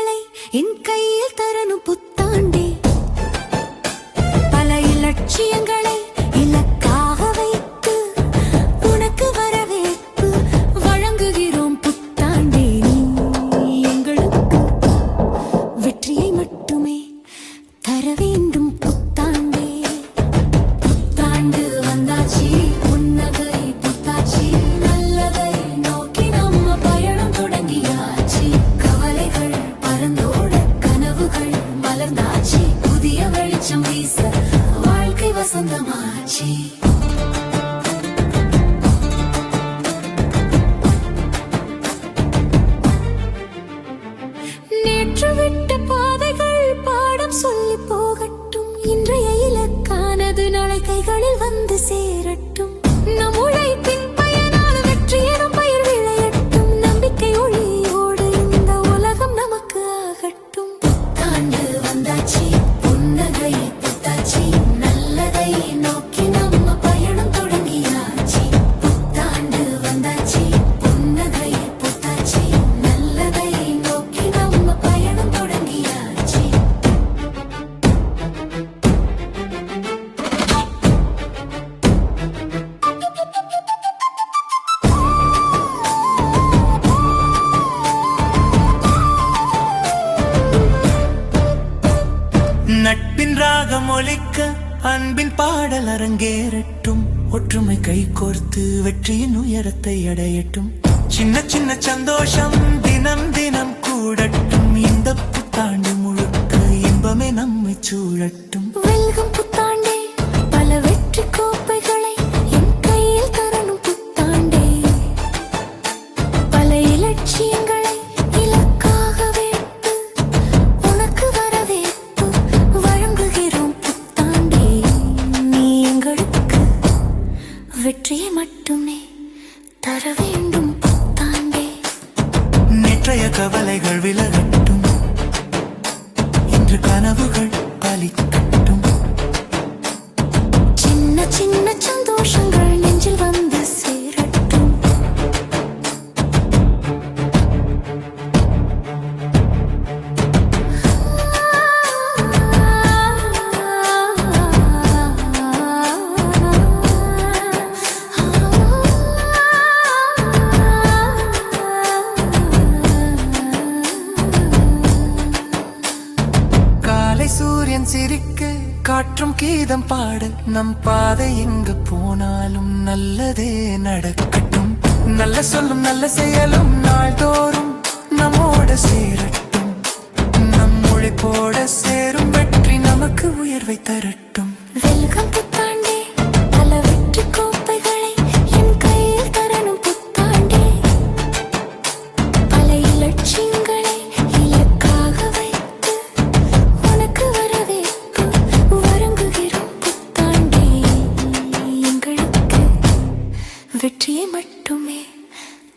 பல வெற்றி கோப்பைகளை என் கையில் தரணும் புத்தாண்டே பல இலட்சியங்களை மலர்ந்தாச்சு புதிய வெளிச்சம் வீச வாழ்க்கை வசந்தமாச்சு. நேற்று விட்ட பாதைகள் பாடம் சொல்லி போகட்டும். இன்றைய இலக்கானது நாளை கைகளில் வந்து சேரும். ராகம் ஒலிக்க அன்பின் பாடல் அரங்கேறட்டும். ஒற்றுமை கை கோர்த்து வெற்றியின் உயரத்தை அடையட்டும். சின்ன சின்ன சந்தோஷம். வெற்றியை மட்டுமே தர வேண்டும் புத்தாண்டே. நேற்றைய கவலைகள் விலகட்டும். இன்று கனவுகள் பலிக்கட்டும். சின்ன சின்ன சூரியன் சிரிக்க காற்றும் கீதம் பாட நம் பாதை எங்க போனாலும் நல்லதே நடக்கட்டும். நல்ல சொல்லும் நல்ல செயலும் நாள்தோறும் நம்மோட சேரட்டும். நம் உழைப்போட சேரும் வெற்றி நமக்கு உயர்வை தரட்டும். மட்டுமே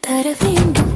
தர வேண்டும்